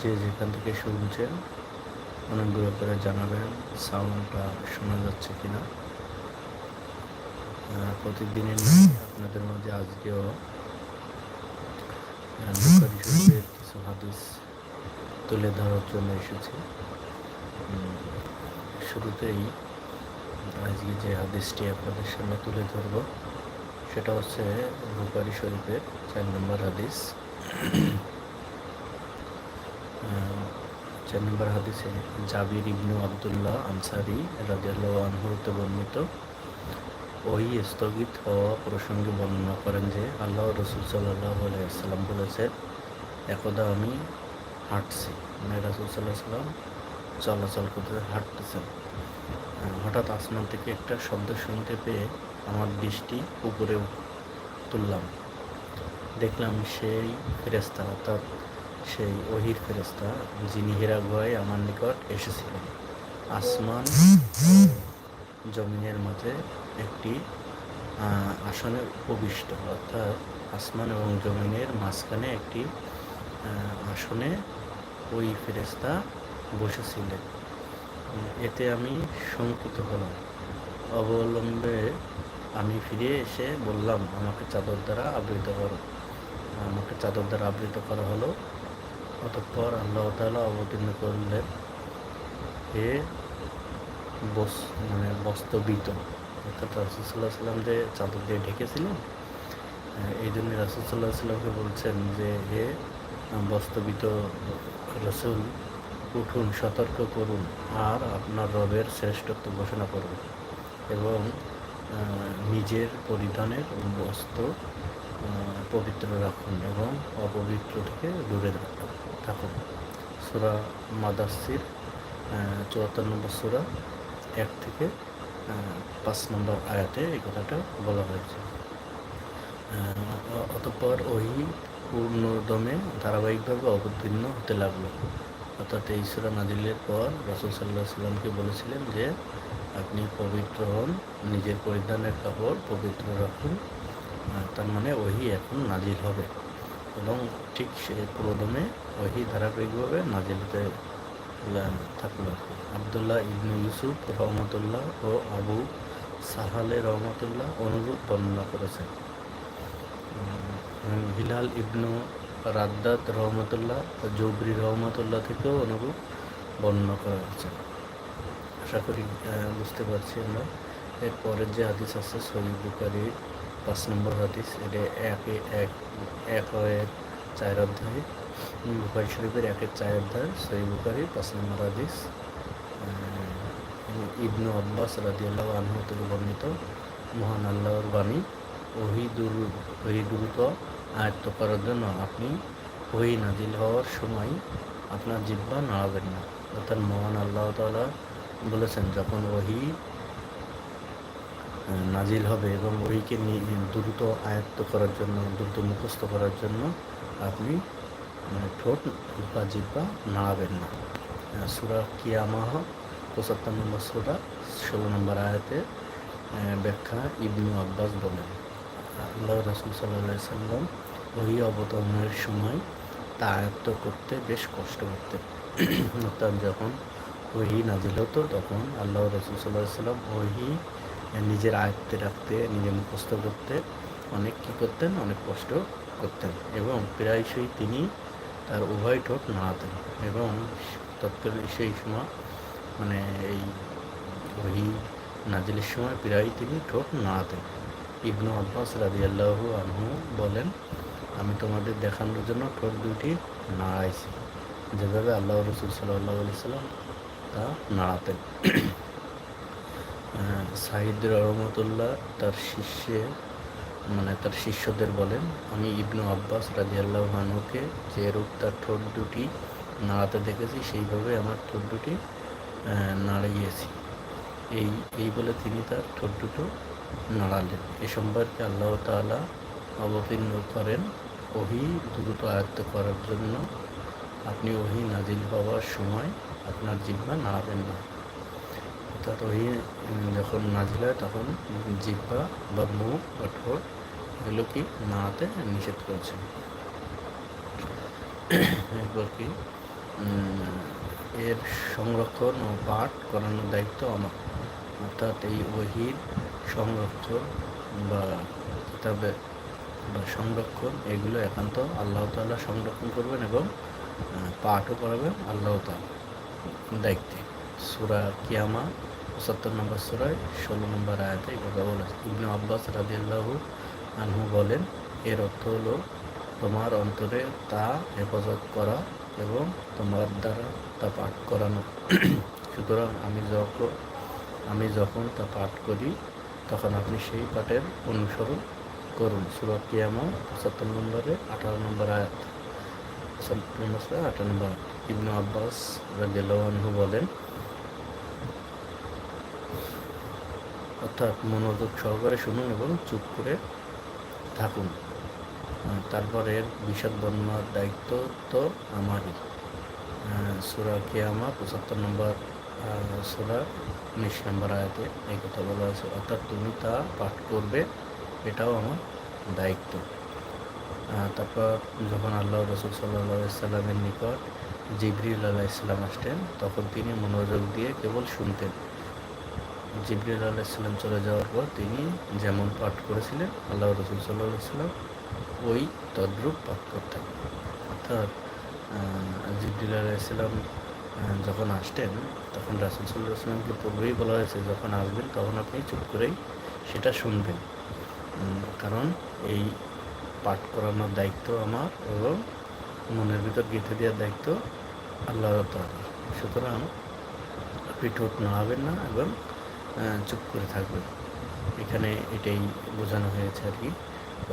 যে যেখান থেকে শুনছেন অনুগ্রহ করে জানাবেন, সাউন্ডটা শোনা যাচ্ছে কিনা। প্রতিদিনের আপনাদের মাঝে আজকেও শরীফের কিছু হাদিস তুলে ধরার জন্য এসেছি। শুরুতেই আজকে যে হাদিসটি আপনাদের সামনে তুলে ধরব, সেটা হচ্ছে বুখারী শরীফের চার নম্বর হাদিস। চার নম্বর হাদিসে জাবির ইবনু আবদুল্লাহ আনসারি রাজিয়াল্লাহ আনহুরতে বর্ণিত ওই স্থগিত হওয়া প্রসঙ্গে বর্ণনা করেন যে, আল্লাহ রসুল সাল্লাহ আলাইসাল্লাম বলেছেন, একদা আমি হাঁটছি। মানে রাসুল সাল্লাহ সাল্লাম চলাচল করতে হাঁটতেছেন। হঠাৎ আসমান থেকে একটা শব্দ শুনতে পেয়ে আমার দৃষ্টি উপরে তুললাম। দেখলাম সেই ফেরেস্তা অর্থাৎ সেই ওহির ফেরেস্তা যিনি হেরা গুহায় আমার নিকট এসেছিলেন। আসমান জমিনের মাঝে একটি আসনে উপবিষ্ট, অর্থাৎ আসমান এবং জমিনের মাঝখানে একটি আসনে ওই ফেরেস্তা বসেছিলেন। এতে আমি শঙ্কিত হলাম। অবলম্বে আমি ফিরে এসে বললাম, আমাকে চাদর দ্বারা আবৃত করো। আমাকে চাদর দ্বারা আবৃত করা হলো। অতঃপর আল্লাহ তাআলা অবতীর্ণ করলেন এ বস মানে বস্তবিত অর্থাৎ রাসুলসাল্লাহ সাল্লাম যে চাদর দিয়ে ঢেকেছিলেন এই জন্য রাসুলসাল্লাহ সাল্লামকে বলছেন যে হে বস্তবিত রসুল, উঠুন, সতর্ক করুন, আর আপনার রবের শ্রেষ্ঠত্ব ঘোষণা করুন এবং নিজের পরিধানের বস্ত্র পবিত্র রাখুন এবং অপবিত্র থেকে দূরে থাকুন- থাকুন সুরা মাদাসির চুয়াত্তর নম্বর সুরা, এক থেকে পাঁচ নম্বর আয়াতে এই কথাটা বলা হয়েছে। অতঃপর ওই পূর্ণদমে ধারাবাহিকভাবে অবতীর্ণ হতে লাগল। অর্থাৎ এই সুরা নাজিলের পর রসুল সাল্লাহ সাল্লামকে বলেছিলেন যে, আপনি পবিত্র হন, নিজের পরিধানের কাপড় পবিত্র রাখুন তার মানে ওহি এখন নাজিল হবে। এবং ঠিক সে পুরোদমে ওহি ধারাবাহিকভাবে নাজিল হতে লা- থাকল। আবদুল্লাহ ইবনু ইউসুফ রহমতুল্লাহ ও আবু সাহালে রহমতুল্লাহ অনুরূপ বর্ণনা করেছেন। হিলাল ইবনু রাদ্দাত রহমতুল্লাহ জৌবরি রহমতুল্লাহ থেকেও অনুরূপ বর্ণনা করা হয়েছে আশা করি বুঝতে পারছি আমরা। এরপরের যে হাদিস আছে সহি পাঁচ নম্বর হাদিস, এটা একে এক এক এক চার অধ্যায়। বুখারী শরীফের একের চার অধ্যায়, সহি বুকারি পাঁচ নম্বর হাদিস। ইবনু আব্বাস রাদিয়াল্লাহ আনহু বর্ণিত মহান আল্লাহর বাণী, ওহি দুর, ওহি দ্রুত আয়ত্ত করার জন্য আপনি ওহি নাজিল হওয়ার সময় আপনার জিব্বা নাড়াবেন না। অর্থাৎ মহান আল্লাহ তাআলা বলেছেন, যখন ওহি নাজিল হবে এবং ওইকে নি- দ্রুত আয়ত্ত করার জন্য, দ্রুত মুখস্থ করার জন্য আপনি মানে ঠোঁট বা জিব্বা নাড়াবেন না। সুরা কিয়ামাহ, পঁচাত্তর নম্বর সুরা, ষোলো নম্বর আয়াতে ব্যাখ্যা ইবনু আব্বাস বলেন। আল্লাহ রসুল সাল্লাহ সাল্লাম ওই অবতরণের সময় তা আয়ত্ত করতে বেশ কষ্ট করতেন। অর্থাৎ যখন ওহি নাজিল হতো, তখন আল্লাহ রসুল সাল্লাহ সাল্লাম ওহি নিজের আয়ত্তে রাখতে, নিজে মুখস্থ করতে, অনেক কী করতেন, অনেক কষ্ট করতেন এবং প্রায়শই তিনি তার উভয় ঠোঁট নাড়াতেন এবং তৎকালীন সেই সময় মানে এই ওহি নাজিলের সময় প্রায় তিনি ঠোঁট নাড়াতেন। ইবনু আব্বাস রাদিয়াল্লাহু আনহু বলেন, আমি তোমাদের দেখানোর জন্য ঠোঁট দুটি নাড়াইছি। যেভাবে আল্লাহ রসুল সাল্লাহ আলি সাল্লাম তা নাড়াতেন। সাহিদ রহমতুল্লাহ তার শিষ্যে মানে তার শিষ্যদের বলেন, আমি ইবনু আব্বাস রাজিয়াল্লাহ আনহুকে যে রূপ তার ঠোঁট দুটি নাড়াতে দেখেছি, সেইভাবে আমার ঠোঁট দুটি নাড়িয়েছি। এই এই বলে তিনি তার ঠোঁট দুটো নাড়ালেন। এ সম্পর্কে আল্লাহ তাআলা অবতীর্ণ করেন ওহি দ্রুত আয়ত্ত করার জন্য। আপনি ওহি নাজিল হওয়ার সময় আপনার জিহ্বা নাড়াবেন না। উম, যখন নাজিল হয় তখন জিহ্বা বা মুখ বা ঠোঁট এগুলো কি নাড়াতে নিষেধ করেছেন এরপর কি? এর সংরক্ষণ ও পাঠ করানোর দায়িত্ব আমার। অর্থাৎ এই ওহির সংরক্ষণ বা কিতাবে বা সংরক্ষণ এগুলো একান্ত আল্লাহ তাআলা সংরক্ষণ করবেন এবং পাঠও করাবেন আল্লাহ তাআলা দায়িত্বে। সুরা কিয়ামা, পঁচাত্তর নম্বর সুরায়, ষোলো নম্বর আয়াতে কথা বলেছে ইবনু আব্বাস রাদিয়াল্লাহু আনহু বলেন, এর অর্থ হলো তোমার অন্তরে তা হেফাজত করা এবং তোমার দ্বারা তা পাঠ করানো। সুতরাং আমি যখন আমি যখন তা পাঠ করি, তখন আপনি সেই পাঠের অনুসরণ করুন। সুরা কিয়ামা, পঁচাত্তর নম্বরে, আঠারো নম্বর আয়াত। পঁচাত্তর নম্বর আঠারো নম্বর। ইবনু আব্বাস রাদিয়াল্লাহু আনহু বলেন অর্থাৎ মনোযোগ সহকারে শুনুন এবং চুপ করে থাকুন। তারপর বিশদ বর্ণনার দায়িত্ব তো আমারই। সুরা কিয়ামা পঁচাত্তর নম্বর সুরা, উনিশ নম্বর আয়াতে এই কথা বলা আছে। অর্থাৎ তুমি তা পাঠ করবে, এটাও আমার দায়িত্ব। তারপর যখন আল্লাহ রসুল সাল্লাহ সাল্লামের নিকট জিবরিল আল্লাহ ইসলাম আসতেন, তখন তিনি মনোযোগ দিয়ে কেবল শুনতেন। জিবরিল আল্লাহ ইসলাম চলে যাওয়ার পর তিনি যেমন পাঠ করেছিলেন আল্লাহ রসুল সাল্লাহ সাল্লাম ওই তদ্রূপ পাঠ করতেন। অর্থাৎ জিবরিল আল্লাহ ইসলাম যখন আসতেন, তখন রাসুল সাল্লাহ ইসলামকে পূর্বেই বলা হয়েছে, যখন আসবেন তখন আপনি চুপ করেই সেটা শুনবেন। কারণ এই পাঠ করানোর দায়িত্ব আমার এবং মনের ভিতর গেঁথে দেওয়ার দায়িত্ব আল্লাহ সুতরাং আপনি ঠোঁট নাড়াবেন না এবং চুপ করে থাকবে। এখানে এটাই বোঝানো হয়েছে আর কি।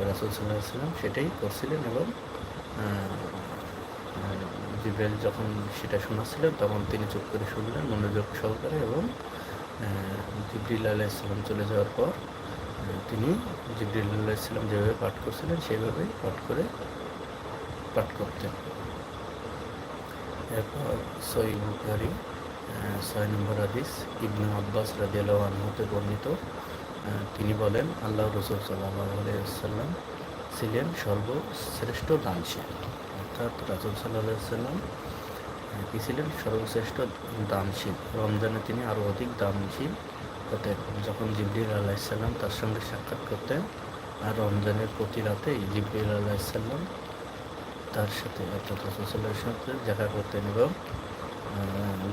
রাসুল সাল্লাহ সাল্লাম সেটাই করছিলেন এবং জিব্রাইল যখন সেটা শোনাচ্ছিলেন তখন তিনি চুপ করে শুনলেন মনোযোগ সহকারে এবং জিবরিল আলাইসাল্লাম চলে যাওয়ার পর তিনি জিবরিল আলাইসাল্লাম যেভাবে পাঠ করছিলেন সেইভাবেই পাঠ করে, পাঠ করতেন। এরপর সই বুখারি ছয় নম্বর হাদিস, ইবনু আব্বাস রাদিয়াল্লাহু আনহুতে বর্ণিত। তিনি বলেন আল্লাহ রসুল সাল্লাহ আলাইসাল্লাম ছিলেন সর্বশ্রেষ্ঠ দানশীল। অর্থাৎ রাসুল সাল্লাহ সাল্লাম কি ছিলেন? সর্বশ্রেষ্ঠ দানশীল। রমজানে তিনি আরও অধিক দানশীল হতেন। যখন জিবরিল আলাইসাল্লাম তার সঙ্গে সাক্ষাৎ করতেন, আর রমজানের প্রতি রাতেই জিবরিল আলাইসাল্লাম তার সাথে, অর্থাৎ রসুল্লাহর সাথে দেখা করতেন এবং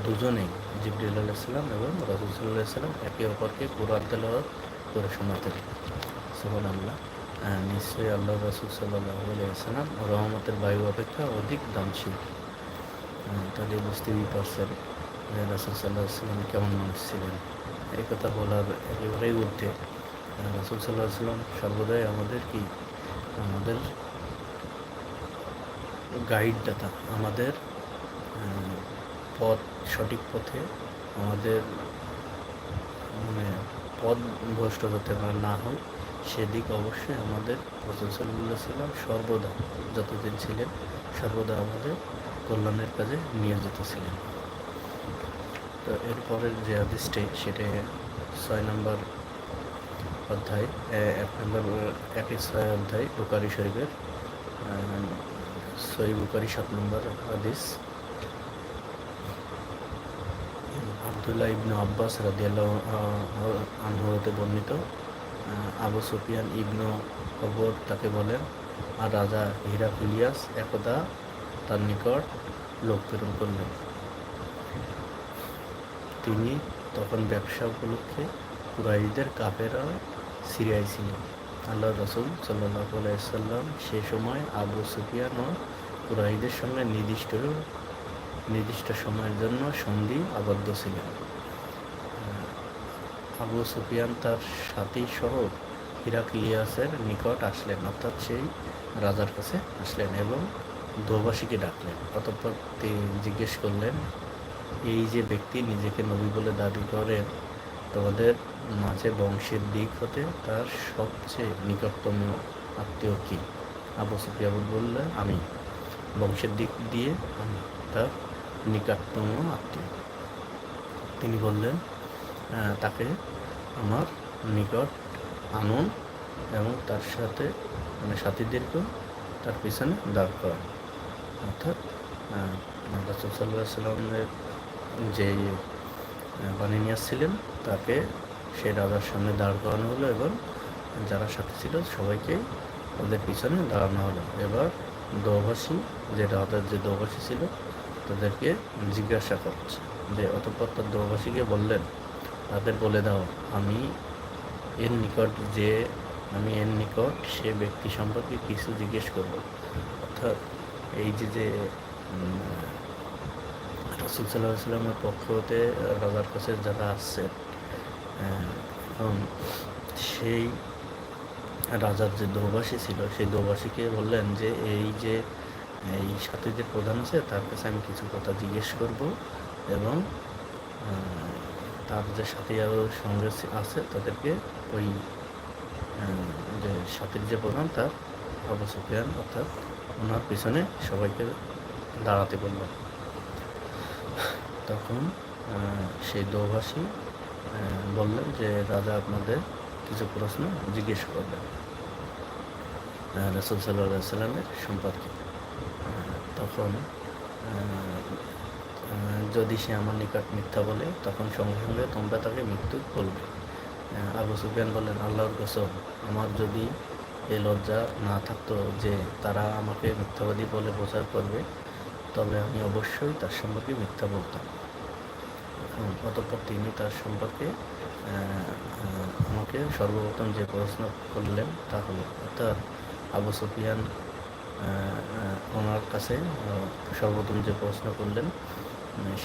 দুজনেই জিবরিল আলাইসাল্লাম এবং রসুল্লাহ সাল্লাম একে অপরকে কোরআন তেলাওয়াত করে শোনাতেন সুবহান আল্লাহ নিশ্চয়ই আল্লাহ রসুল সাল্লাহ আলাইসাল্লাম রহমতের বায়ু অপেক্ষা অধিক দানশীল। তাহলে বুঝতেই পারছেন রাসুল সাল্লাহ সাল্লাম কেমন মানুষ ছিলেন। এই কথা বলার একেবারেই আহ, রাসুল সাল্লাহ সাল্লাম সর্বদাই আমাদের কি? আমাদের গাইডদাতা আমাদের পথ, সঠিক পথে আমাদের মানে পথ ভ্রষ্ট হতে না হই সেদিক অবশ্যই আমাদের সাল্লাহ সাল্লাম সর্বদা যতদিন ছিলেন, সর্বদা আমাদের কল্যাণের কাজে নিয়োজিত ছিলেন। তো এরপরের যে আদেশটি, সেটা ছয় নম্বর অধ্যায় এক নম্বর, এক ছয় অধ্যায় বুকারি শরীফের সই বুকারি সাত নম্বর হাদিস। আবদুল্লাহ ইবনু আব্বাস রাদিয়াল্লাহু আনহু বর্ণিত আবু সুফিয়ান ইবনু কবর তাকে বলেন, আর রাজা হিরাকুলিয়াস একদা তার নিকট লোক প্রেরণ করলেন। তিনি তখন ব্যবসা উপলক্ষে কুরাইদের কাফেরা সিরিয়ায় ছিলেন। আল্লাহ রসুল সাল্লাহ সাল্লাম সে সময় আবু সুফিয়ান ও কুরাইদের সঙ্গে নির্দিষ্ট নির্দিষ্ট সময়ের জন্য সন্ধি আবদ্ধ ছিলেন। আবু সুফিয়ান তার সাথী সহ হিরাক্লিয়াসের নিকট আসলেন, অর্থাৎ সেই রাজার কাছে আসলেন এবং দোবাসীকে ডাকলেন। অতঃপর তিনি জিজ্ঞেস করলেন, এই যে ব্যক্তি নিজেকে নবী বলে দাবি করেন, তোমাদের মাঝে বংশের দিক হতে তার সবচেয়ে নিকটতম আত্মীয় কী? আবু সুফিয়ান বললেন, আমি। বংশের দিক দিয়ে আমি। তার নিকটতম আত্মীয়। তিনি বললেন তাকে আমার নিকট আনুন এবং তার সাথে মানে সাথীদেরকেও তার পিছনে দাঁড় করান। অর্থাৎ রাসুল সাল্লাহ যে বানিয়ে নিয়ে আসছিলেন, তাকে সেই রাজার সামনে দাঁড় করানো হলো এবং যারা সাথে ছিল সবাইকে ওদের পিছনে দাঁড়ানো হলো। এবার দোভাষী, যে রাজার যে দোভাষী ছিল তাদেরকে জিজ্ঞাসা করছে যে, অতঃপর তার দোভাষীকে বললেন, তাদের বলে দাও, আমি এর নিকট যে, আমি এর নিকট সে ব্যক্তি সম্পর্কে কিছু জিজ্ঞেস করব। অর্থাৎ এই যে যে রসুল সাল্লাহ সাল্লামের পক্ষ হতে রাজার কাছে যারা আসছে এবং সেই রাজার যে দোবাসী ছিল, সেই দোবাসীকে বললেন যে, এই যে এই সাথে যে প্রধান আছে, তার কাছে আমি কিছু কথা জিজ্ঞেস করব এবং তার যে সাথী আরও সঙ্গে আছে তাদেরকে ওই যে সাথীর যে প্রধান, তার আবু সুফিয়ান, অর্থাৎ ওনার পিছনে সবাইকে দাঁড়াতে বললেন তখন সেই দোভাষী বললেন যে, রাজা, আপনাদের কিছু প্রশ্ন জিজ্ঞেস করবেন। রসুল সাল্লাহ সাল্লামের সম্পর্কে তখন যদি সে আমার নিকট মিথ্যা বলে, তখন সঙ্গে সঙ্গে তোমরা তাকে মৃত্যু বলবে। আবু সুফিয়ান বললেন, আল্লাহর কসম, আমার যদি এই লজ্জা না থাকতো যে তারা আমাকে মিথ্যাবাদী বলে প্রচার করবে, তবে আমি অবশ্যই তার সম্পর্কে মিথ্যা বলতাম। অতঃপর তিনি তার সম্পর্কে আমাকে সর্বপ্রথম যে প্রশ্ন করলেন তা হলো, অর্থাৎ আবু সুফিয়ান ওনার কাছে সর্বপ্রথম যে প্রশ্ন করলেন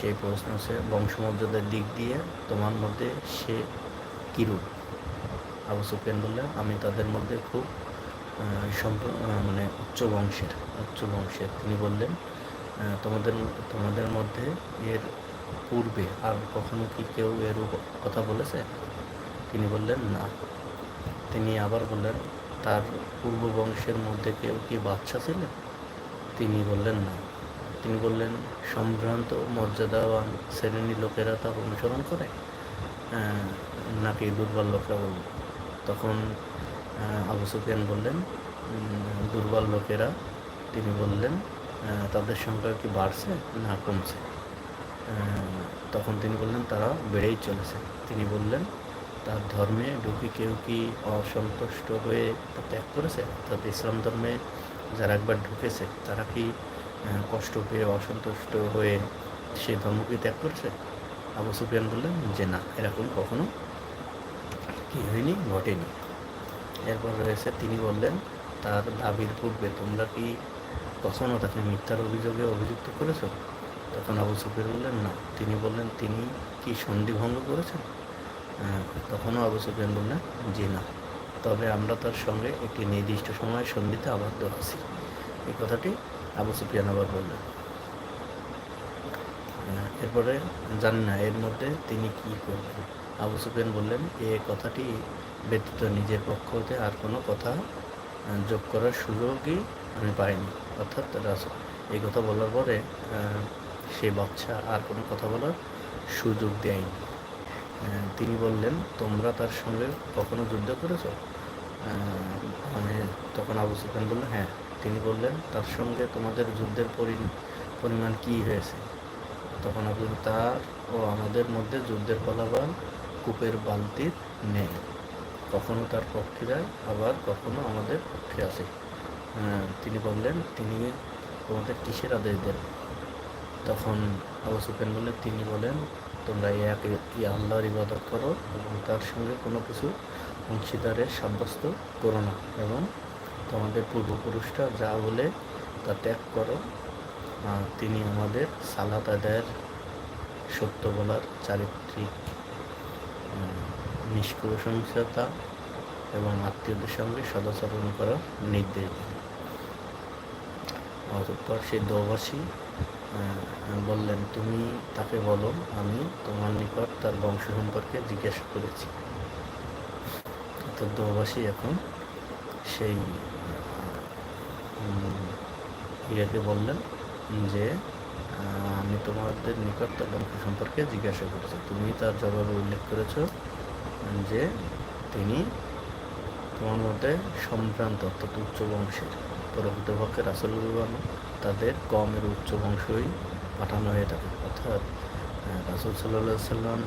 সেই প্রশ্ন হচ্ছে, বংশমর্যাদার দিক দিয়ে তোমার মধ্যে সে কিরূপ আবু সুফিয়ান বললেন, আমি তাদের মধ্যে খুব সম্প- মানে উচ্চ বংশের উচ্চ বংশের। তিনি বললেন তোমাদের তোমাদের মধ্যে এর পূর্বে আর কখনো কি কেউ এর কথা বলেছে? তিনি বললেন, না। তিনি আবার বললেন তার পূর্ব বংশের মধ্যে কেউ কি বাচ্চা ছিলেন? তিনি বললেন, না। তিনি বললেন, সম্ভ্রান্ত, মর্যাদাবান শ্রেণি লোকেরা তা অনুসরণ করে। নাকি দুর্বল লোকরা বলবে তখন আবু সুফিয়ান বললেন দুর্বল লোকেরা, তিনি বললেন তাদের সংখ্যা কি বাড়ছে না কমছে? তখন তিনি বললেন, তারা বেড়েই চলেছে। তিনি বললেন তার ধর্মে ঢুকে কেউ কি অসন্তুষ্ট হয়ে তা ত্যাগ করেছে? অর্থাৎ ইসলাম ধর্মে যারা একবার ঢুকেছে, তারা কি কষ্ট পেয়ে অসন্তুষ্ট হয়ে সেই ধর্মকে ত্যাগ করেছে? আবু সুফিয়ান বললেন, যে না, এরকম কখনো কি হয়নি, ঘটেনি। এরপর রয়েছে, তিনি বললেন, তার দাবির পূর্বে তোমরা কি কখনো তাকে মিথ্যার অভিযোগে অভিযুক্ত করেছ? তখন আবু সুফিয়ান বললেন, না। তিনি বললেন, তিনি কি সন্ধি ভঙ্গ করেছেন? তখনও আবু সুফিয়ান বললেন জি না। তবে আমরা তার সঙ্গে একটি নির্দিষ্ট সময় সন্ধিতে আবদ্ধ আছি। এই কথাটি আবু সুফিয়ান আবার বললেন। এরপরে জানি না, এর মধ্যে তিনি কি করবেন? আবু সুফিয়ান বললেন, এ কথাটি ব্যতীত নিজের পক্ষ হতে আর কোনো কথা যোগ করার সুযোগই আমি পাইনি। অর্থাৎ রাস- এই কথা বলার পরে সে বাচ্চা আর কোনো কথা বলার সুযোগ দেয়নি। তিনি বললেন, তোমরা তার সঙ্গে কখনো যুদ্ধ করেছ? মানে তখন আবু সুফিয়ান বললেন হ্যাঁ। তিনি বললেন, তার সঙ্গে তোমাদের যুদ্ধের পরি- পরিমাণ কি হয়েছে? তখন আপনি তার ও আমাদের মধ্যে যুদ্ধের ফলাফল কূপের বালতির নেই। কখনো তার পক্ষে যায় আবার কখনো আমাদের পক্ষে আসে তিনি বললেন, তিনি তোমাদের কিসের আদেশ দেন? তখন আবু সুফিয়ান বললেন, তিনি বলেন তোমরা এক ই আল্লাহর ইবাদত করো এবং তার সঙ্গে কোনো কিছু অংশীদারের সাব্যস্ত করো না এবং তোমাদের পূর্বপুরুষরা যা বলে তা ত্যাগ করো। তিনি আমাদের সালাত আদায়ের সত্য বলার চারিত্রিক নিষ্প্রশংসতা এবং আত্মীয়দের সঙ্গে সদাচরণ করার নির্দেশ অতঃপর সেই দোবাসী বললেন, তুমি তাকে বলো, আমি তোমার নিকট তার বংশ সম্পর্কে জিজ্ঞাসা করেছি। অর্থাৎ দোবাসী এখন সেই ইয়াকে বললেন যে আমি তোমাদের নিকট তার বংশ সম্পর্কে জিজ্ঞাসা করেছি। তুমি তার জবাবে উল্লেখ করেছ যে, তিনি তোমার মধ্যে সম্ভ্রান্ত, অর্থাৎ উচ্চ বংশের, পরবর্তী প্রকৃতপক্ষে রাসুলগণ তাদের কমের উচ্চ বংশই পাঠানো হয়ে থাকে। অর্থাৎ রাসুল সাল্লাহ সাল্লাম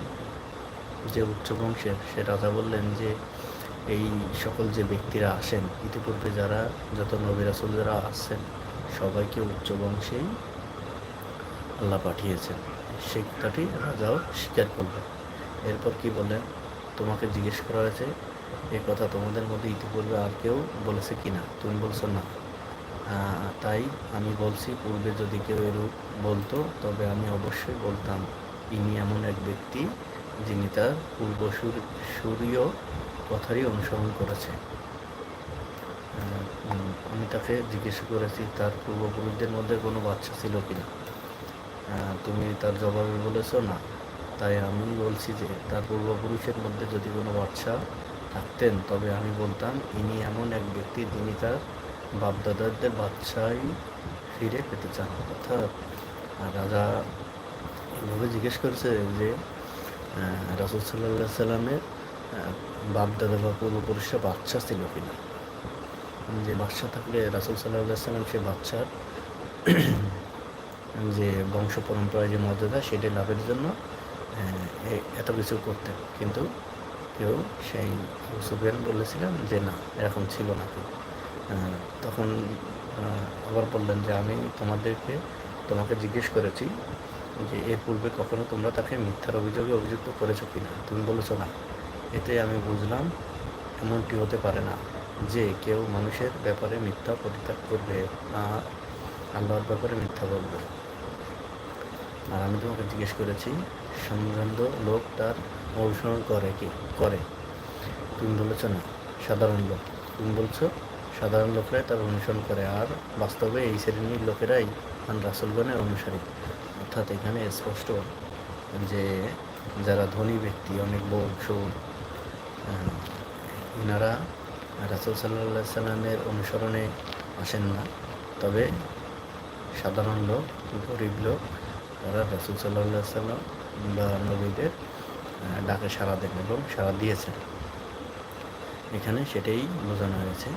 যে উচ্চ বংশের সে রাজা বললেন যে, এই সকল যে ব্যক্তিরা আসেন, ইতিপূর্বে যারা যত নবী রাসুল যারা আসছেন, সবাইকে উচ্চ বংশেই আল্লাহ পাঠিয়েছেন। সেই কথাটি রাজাও স্বীকার করলেন এরপর কি বললেন? তোমাকে জিজ্ঞেস করা হয়েছে, এ কথা তোমাদের মধ্যে ইতিপূর্বে আর কেউ বলেছে কি না তুমি বলছো না। তাই আমি বলছি পূর্বে যদি কেউ এরূপ বলতো তবে আমি অবশ্যই বলতাম ইনি এমন এক ব্যক্তি যিনি তার পূর্বসূর সুরীয় কথারই অনুসরণ করেছে। আমি তাকে জিজ্ঞেস করেছি তার পূর্বপুরুষদের মধ্যে কোনো বাচ্চা ছিল কিনা আহ, তুমি তার জবাবে বলেছ না। তাই আমি বলছি যে তার পূর্বপুরুষের মধ্যে যদি কোনো বাচ্চা থাকতেন তবে আমি বলতাম ইনি এমন এক ব্যক্তি যিনি তার বাপদাদাদের বাচ্চাই ফিরে পেতে চান। অর্থাৎ রাজা এভাবে জিজ্ঞেস করেছে যে রাসুল সাল্লাহ সাল্লামের বাপদাদা বা পূর্বপুরুষরা বাচ্চা ছিল কিনা? যে বাচ্চা থাকলে রাসুল সাল্লাহ সাল্লাম সে বাচ্চার যে বংশ পরম্পরায় যে মর্যাদা, সেটি লাভের জন্য এত কিছু করতেন কিন্তু কেউ সেই সুফিয়ান বলেছিলেন যে, না, এরকম ছিল না। কেউ তখন আবার বললেন যে আমি তোমাদেরকে, তোমাকে জিজ্ঞেস করেছি যে এর পূর্বে কখনো তোমরা তাকে মিথ্যার অভিযোগে অভিযুক্ত করেছ কিনা? তুমি বলেছ না। এতে আমি বুঝলাম, এমনটি হতে পারে না যে কেউ মানুষের ব্যাপারে মিথ্যা পরিত্যাগ করবে আর আল্লাহর ব্যাপারে মিথ্যা বলবে। আর আমি তোমাকে জিজ্ঞেস করেছি, সম্ভ্রান্ত লোক তার অনুসরণ করে কি? করে। তুমি বলেছ না, সাধারণ লোক। তুমি বলছো সাধারণ লোকরাই তার অনুসরণ করে আর বাস্তবে এই শ্রেণির লোকেরাই মান রাসুলগণের অনুসারী। অর্থাৎ এখানে স্পষ্ট যে যারা ধনী ব্যক্তি, অনেক বংশ ইনারা রাসুল সাল্লাহ সাল্লামের অনুসরণে আসেন না। তবে সাধারণ লোক, গরিব লোক, তারা রাসুল সাল্লাহ সাল্লাম বা নবীদের ডাকে সাড়া দেন এবং সাড়া দিয়েছেন। এখানে সেটাই বোঝানো হয়েছে।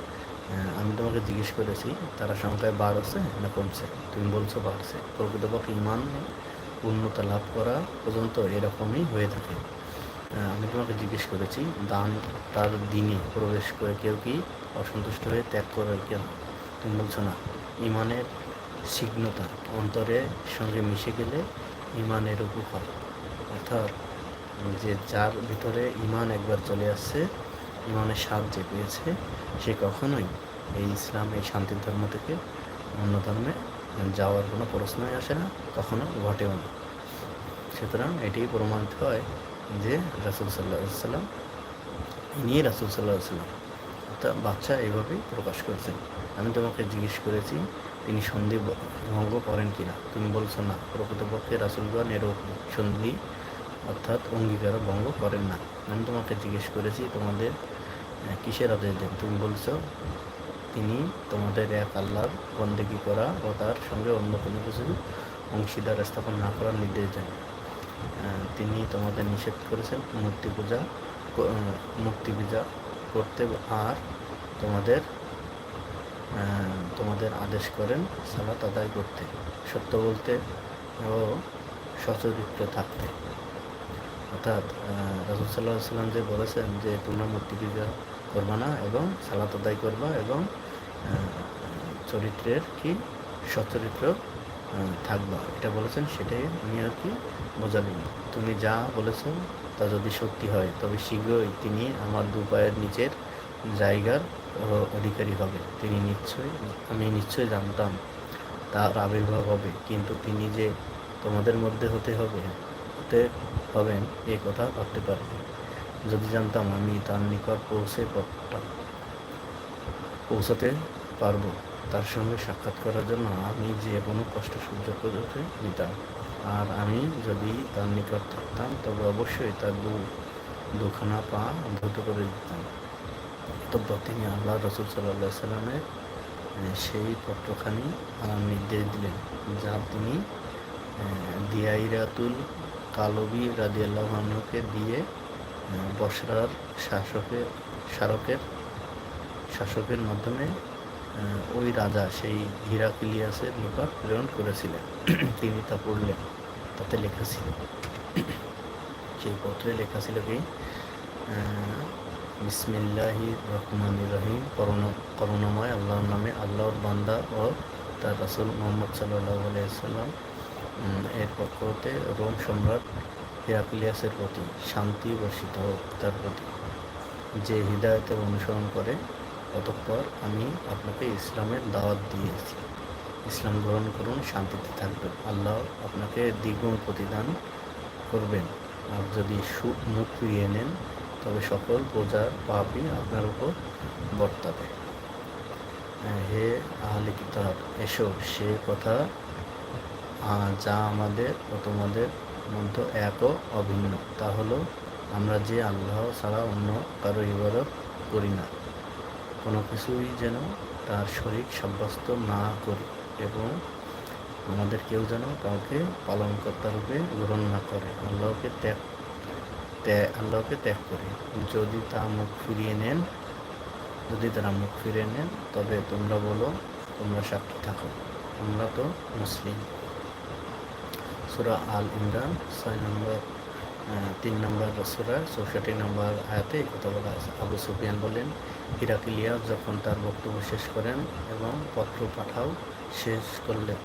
আমি তোমাকে জিজ্ঞেস করেছি, তারা সংখ্যায় বাড়ছে না কমছে? তুমি বলছো বাড়ছে প্রকৃতপক্ষে ইমান পূর্ণতা লাভ করা পর্যন্ত এরকমই হয়ে থাকে। আমি তোমাকে জিজ্ঞেস করেছি, দান তার দিনে প্রবেশ করে কেউ কি অসন্তুষ্ট হয়ে ত্যাগ করে কেন? তুমি বলছো না। ইমানের সিগ্নতা অন্তরের সঙ্গে মিশে গেলে ইমানের উপকার। অর্থাৎ যে যার ভিতরে ইমান একবার চলে আসছে ইমানের স্বাদ যে পেয়েছে, সে কখনোই এই ইসলাম, এই শান্তির ধর্ম থেকে অন্য ধর্মে যাওয়ার কোনো প্রশ্নই আসে না, কখনো ঘটেও না। সুতরাং এটি প্রমাণিত হয় যে রাসুল সাল্লাহ সাল্লাম ইনি রাসুল সাল্লাহ সাল্লাম অর্থাৎ বাচ্চা এইভাবেই প্রকাশ করেছেন। আমি তোমাকে জিজ্ঞেস করেছি, তিনি সন্ধি ভঙ্গ করেন কিনা? তুমি বলছো না, প্রকৃতপক্ষে রাসুলগণ এর সন্ধি অর্থাৎ অঙ্গীকার ভঙ্গ করেন না। আমি তোমাকে জিজ্ঞেস করেছি, তোমাদের কিসের আদেশ দেন? তুমি বলছো, তিনি তোমাদের এক আল্লাহর বন্দেগি করা ও তার সঙ্গে অন্য কোনো কিছু অংশীদার স্থাপন না করার নির্দেশ দেন। তিনি তোমাদের নিষেধ করেছেন মূর্তি পূজা মূর্তি পূজা করতে আর তোমাদের তোমাদের আদেশ করেন সালাত আদায় করতে, সত্য বলতে ও সচরিত্র থাকতে। অর্থাৎ রাসুল সাল্লাহ সাল্লাম যে বলেছেন যে, তোমরা মূর্তি পূজা করবা না এবং সালাত আদায় করবা এবং চরিত্রের কি? সচরিত্র থাকবা। এটা বলেছেন, সেটাই আমি আর কি বোঝালেন তুমি যা বলেছ তা যদি সত্যি হয়, তবে শীঘ্রই তিনি আমার দু পায়ের নিচের জায়গার অধিকারী হবে। তিনি নিশ্চয়ই, আমি নিশ্চয়ই জানতাম তার আবির্ভাব হবে। কিন্তু তিনি যে তোমাদের মধ্যে হতে হবে, হতে হবেন এ কথা ভাবতে পারিনি যদি জানতাম আমি তার নিকট পৌঁছে পারতাম পৌঁছাতে পারব, তার সঙ্গে সাক্ষাৎ করার জন্য আমি যে কোনো কষ্ট সহ্য করতে নিতাম। আর আমি যদি তার নিকট থাকতাম, তবে অবশ্যই তার দু, দুখানা পা দ্রুত করে দিতাম। অতঃপর তিনি আল্লাহ রসুল সাল্লাহ সাল্লামের সেই পত্রখানি নির্দেশ দিলেন, যা তিনি দিয়াইরাতুল কালবি রাদিয়াল্লাহ আনহুকে দিয়ে বসরার শাসকের স্মারকের শাসকের মাধ্যমে ওই রাজা, সেই হিরাক্লিয়াসের নিকট প্রেরণ করেছিলেন। তিনি তা পড়লেন, তাতে লেখা ছিল। সেই পত্রে লেখা ছিল কি বিসমিল্লাহি রহমান রহিম, করুণা, করুণাময়, আল্লাহর নামে আল্লাহর বান্দা ও তার রাসুল মোহাম্মদ সাল্লাহ আলাইসাল্লাম এর পক্ষ হতে রোম সম্রাট হিরাক্লিয়াসের প্রতি শান্তি বর্ষিত হোক তার প্রতি। যে হৃদায়তের অনুসরণ করে, অতঃপর আমি আপনাকে ইসলামের দাওয়াত দিয়েছি। ইসলাম গ্রহণ করুন, শান্তিতে থাকবেন। আল্লাহ আপনাকে দ্বিগুণ প্রতিদান করবেন। আর যদি মুখ ফিরিয়ে নেন, তবে সকল প্রজার পাপই আপনার উপর বর্তাবে। হে আহলে কিতাব, এসো, সে কথা যা আমাদের ও তোমাদের মধ্যে এক ও অভিন্ন, তা হলো আমরা যে আল্লাহ ছাড়া অন্য কারও ইবাদত করি না। কোনো কিছুই যেন তার শরীর সাব্যস্ত না করি এবং আমাদের কেউ যেন কাউকে পালনকর্তা রূপে গ্রহণ না করে, আল্লাহকে ত্যাগ আল্লাহকে ত্যাগ করে। যদি তা মুখ ফিরিয়ে নেন, যদি তারা মুখ ফিরিয়ে নেন, তবে তোমরা বলো, তোমরা সাক্ষী থাকো। আমরা তো মুসলিম। সুরা আল ইমরান, ছয় নম্বর তিন নম্বর সুরা, চৌষট্টি নম্বর আয়াতে এই কথা বলা আছে আবু সুফিয়ান বলেন হিরাকিলিয়া যখন তার বক্তব্য শেষ করেন এবং পত্র পাঠাও, শেষ করলেন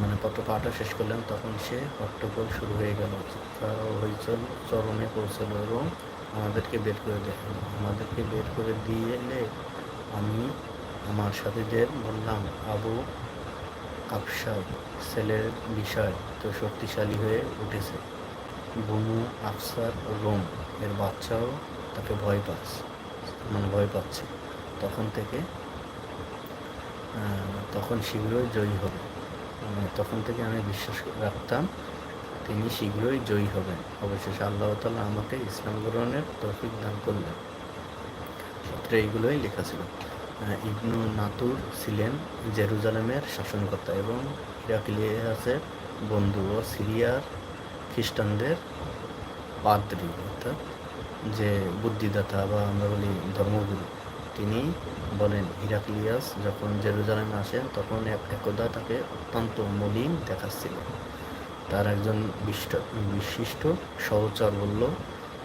মানে পত্র পাঠা শেষ করলেন, তখন সে হট্টগোল শুরু হয়ে গেল। হইচল, চরমে পৌঁছল এবং আমাদেরকে বের করে দেয়। আমাদেরকে বের করে দিয়ে এলে আমি আমার সাথীদের বললাম, আবু আফসার ছেলের বিষয় তো শক্তিশালী হয়ে উঠেছে। বনু আফসার রোম, এর বাচ্চাও তাকে ভয় পাচ্ছে মানে ভয় পাচ্ছে। তখন থেকে তখন শীঘ্রই জয়ী হবে। তখন থেকে আমি বিশ্বাস রাখতাম, তিনি শীঘ্রই জয়ী হবেন। অবশেষে আল্লাহ তালা আমাকে ইসলাম গ্রহণের তৌফিক দান করলেন। সূত্রে এইগুলোই লেখা ছিল। ইবনু নাতুর ছিলেন জেরুজালেমের শাসনকর্তা এবং ইরাকিলিয়াসের বন্ধু ও সিরিয়ার খ্রিস্টানদের পাদ্রী, অর্থাৎ যে বুদ্ধিদাতা বা আমরা বলি ধর্মগুরু। তিনি বলেন, হিরাক্লিয়াস যখন জেরুজালেমে আসেন, তখন এক- একদা তাকে অত্যন্ত মলিন দেখাচ্ছিল তার একজন বিষ্ট- বিশিষ্ট সহচর বলল,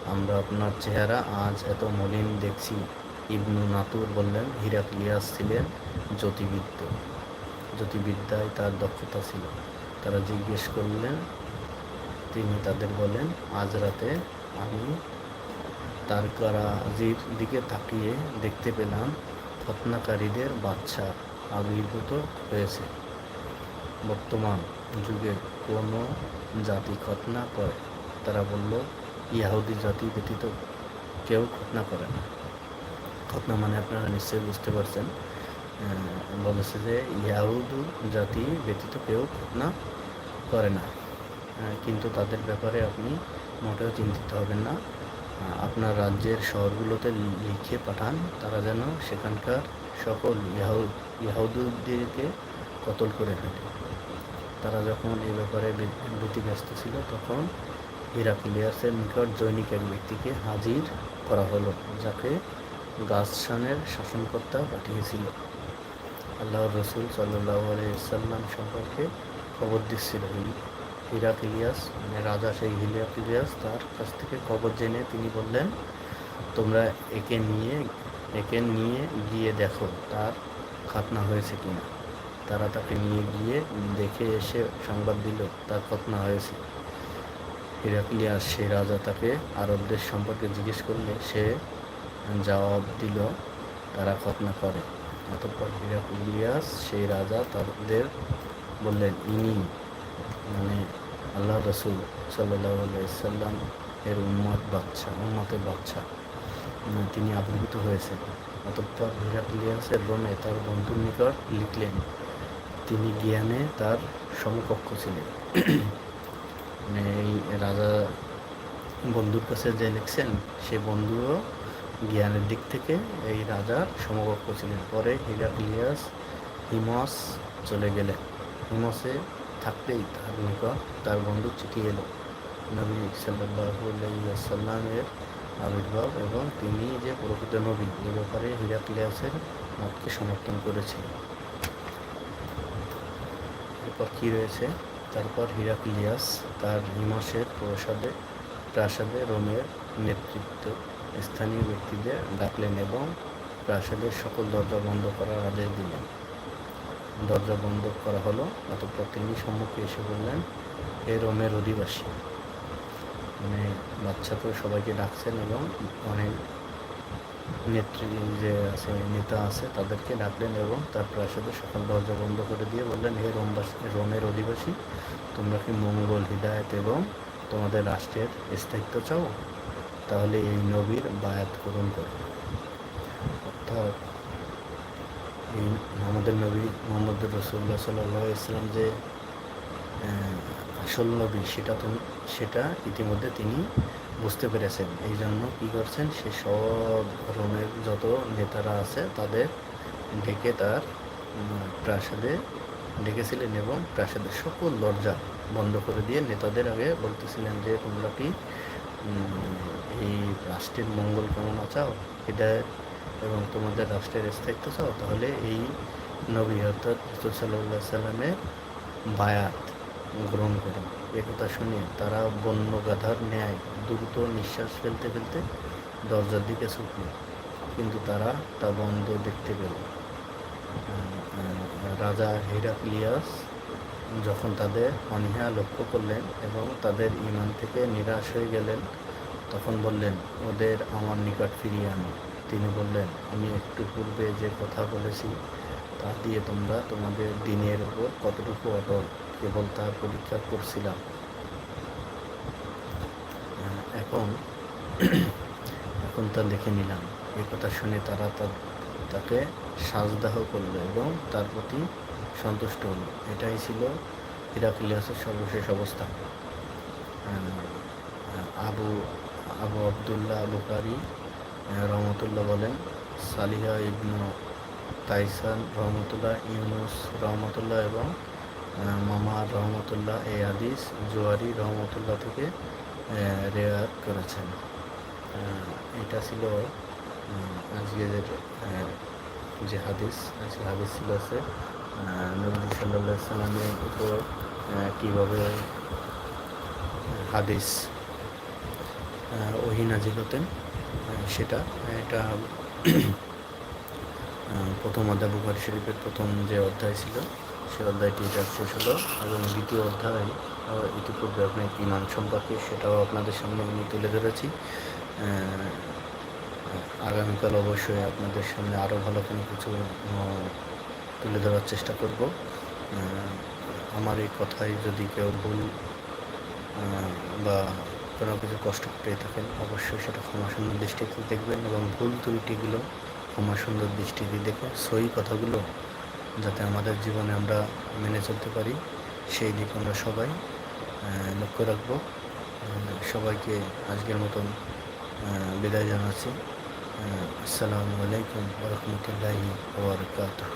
আমরা আপনার চেহারা আজ এত মলিন দেখছি। ইবনু নাতুর বললেন, হিরাক্লিয়াস ছিলেন জ্যোতিবিদ্য। জ্যোতিবিদ্যায় তার দক্ষতা ছিল। তারা জিজ্ঞেস করলেন, তিনি তাদের বলেন, আজ রাতে আমি তার কারাজির দিকে তাকিয়ে দেখতে পেলাম খতনাকারীদের বাচ্চা আবির্ভূত হয়েছে। বর্তমান যুগে কোনো জাতি খতনা করে। তারা বলল, ইয়াহুদি জাতি ব্যতীত কেউ খতনা করে না। খতনা মানে আপনারা নিশ্চয়ই বুঝতে পারছেন। বলেছে যে ইয়াহুদু জাতি ব্যতীত কেউ খতনা করে না। কিন্তু তাদের ব্যাপারে আপনি মোটেও চিন্তিত হবেন না। আপনার রাজ্যের শহরগুলোতে লিখে পাঠান, তারা যেন সেখানকার সকল ইয়াহু, ইয়াহুদুদেরকে কতল করে ফেলে। তারা যখন এই ব্যাপারে বি- ভীতিগ্রস্ত ছিল, তখন হিরাক্লিয়াসের নিকট জৈনিক এক ব্যক্তিকে হাজির করা হলো, যাকে গাছসানের শাসনকর্তা পাঠিয়েছিল। আল্লাহ রসুল সাল্লাহ সাল্লাম সম্পর্কে খবর দিচ্ছিল। হিরাক ইলিয়াস মানে রাজা সেই হিরাক ইলিয়াস তার কাছ থেকে খবর জেনে তিনি বললেন, তোমরা একে নিয়ে একে নিয়ে গিয়ে দেখো তার খাতনা হয়েছে কিনা। তারা তাকে নিয়ে গিয়ে দেখে এসে সংবাদ দিল, তার খতনা হয়েছে। হিরাক্লিয়াস সেই রাজা তাকে আরবদের সম্পর্কে জিজ্ঞেস করলে সে জবাব দিল, তারা খতনা করে। অতঃপর হিরাক্লিয়াস সেই রাজা তাদের বললেন, ইনি মানে আল্লাহ রসুল সাল্লাহ সাল্লাম এর উম্মত বাচ্চা উম্মতের বাচ্চা তিনি আবির্ভূত হয়েছেন। অতঃপর হিরাক্লিয়াসের রোমে তার বন্ধুর নিকট লিখলেন, তিনি জ্ঞানে তার সমকক্ষ ছিলেন। মানে এই রাজা বন্ধুর কাছে যে লিখছেন, সে বন্ধুও জ্ঞানের দিক থেকে এই রাজার সমকক্ষ ছিলেন। পরে হিরাক্লিয়াস হিমস চলে গেলেন। হিমসে থাকতেই তার নিকট তার বন্ধু চিঠি এলো। নবী সাল্লামের আবির্ভাব এবং তিনি যে প্রকৃত নবী, এ ব্যাপারে হিরাক্লিয়াসের মতকে সমর্থন করেছিল এরপর কী রয়েছে? তারপর হিরাক্লিয়াস তার হিমাসের প্রসাদে, প্রাসাদে রোমের নেতৃত্ব স্থানীয় ব্যক্তিদের ডাকলেন এবং প্রাসাদের সকল দরজা বন্ধ করার আদেশ দিলেন। দরজা বন্ধ করা হলো, অতঃপর তিনি সম্মুখে এসে বললেন, এ রোমের অধিবাসী। মানে বাচ্চা তো সবাইকে ডাকছেন এবং অনেক নেত্রী যে আছে, নেতা আছে, তাদেরকে ডাকলেন এবং তার প্রাসাদের সকল দরজা বন্ধ করে দিয়ে বললেন, হে রোমবাসী রোমের অধিবাসী, তোমরা কি মঙ্গল, হৃদায়ত এবং তোমাদের রাষ্ট্রের স্থায়িত্ব চাও? তাহলে এই নবীর বায়াত গ্রহণ করো। অর্থাৎ আমাদের নবী মোহাম্মদ রসুল্লাহ সাল্লাহ ইসলাম যে আসল নবী, সেটা তো, সেটা ইতিমধ্যে তিনি বুঝতে পেরেছেন। এই জন্য কী করছেন? সে সব রোমের যত নেতারা আছে, তাদের ডেকে তার প্রাসাদে ডেকেছিলেন এবং প্রাসাদের সকল দরজা বন্ধ করে দিয়ে নেতাদের আগে বলতেছিলেন যে, তোমরা কি এই রাষ্ট্রের মঙ্গল কামনা চাও, এটা এবং তোমাদের রাষ্ট্রের স্থায়িত্ব চাও, তাহলে এই নবী অর্থাৎ রসুল সাল্লাহ সাল্লামের বায়াত গ্রহণ করো। এ কথা শুনে তারা বন্য গাধার ন্যায় দ্রুত নিঃশ্বাস ফেলতে ফেলতে দরজার দিকে ছুটল, কিন্তু তারা তা বন্ধ দেখতে পেল। রাজা হিরাক্লিয়াস যখন তাদের অনীহা লক্ষ্য করলেন এবং তাদের ইমান থেকে নিরাশ হয়ে গেলেন, তখন বললেন, ওদের আমার নিকট ফিরিয়ে আনো। তিনি বললেন, আমি একটু পূর্বে যে কথা বলেছি, তা দিয়ে তোমরা তোমাদের দিনের উপর কতটুকু অটল? কেবল তা পরীক্ষা করছিলাম। এখন এখন তা দেখে নিলাম। এই কথা শুনে তারা তাকে সাজদাহ করল এবং তার প্রতি সন্তুষ্ট হলো। এটাই ছিল হিরাক্লিয়াসের সর্বশেষ অবস্থা। আবু আবু আবদুল্লাহ বুকারি রহমতুল্লাহ বলেন, সালিহা ইবনু তাইসান রহমতুল্লাহ, ইউনুস রহমতুল্লাহ এবং মামা রহমতুল্লাহ এ হাদিস, জোয়ারি রহমতুল্লাহ থেকে রেয়াত করেছেন। এটা ছিল আজকের যে হাদিস আজকে হাদিস ছিল আছে নবী সাল্লামের উপর কীভাবে হাদিস আহ, ওহি নাজিল হতেন সেটা এটা প্রথম অধ্যায় বুখারি শরীফের প্রথম যে অধ্যায় ছিল সে অধ্যায়টি এটা শেষ হলো। এবং দ্বিতীয় অধ্যায় ইতিপূর্বে আপনি ইমান সম্পর্কে সেটাও আপনাদের সামনে আমি তুলে ধরেছি। আগামীকাল অবশ্যই আপনাদের সামনে আরও ভালো কোনো কিছু তুলে ধরার চেষ্টা করব। আমার এই কথায় যদি কেউ ভুল বা কোনো কিছু কষ্ট পেয়ে থাকেন, অবশ্যই সেটা ক্ষমা সুন্দর দৃষ্টিতে দেখবেন এবং ভুল ত্রুটিগুলো ক্ষমা সুন্দর দৃষ্টিতে দেখে সই কথাগুলো যাতে আমাদের জীবনে আমরা মেনে চলতে পারি, সেই দিকে আমরা সবাই লক্ষ্য রাখব। সবাইকে আজকের মতন বিদায় জানাচ্ছি। আসসালামু আলাইকুম রহমতুল্লাহি ওবরকাতুহ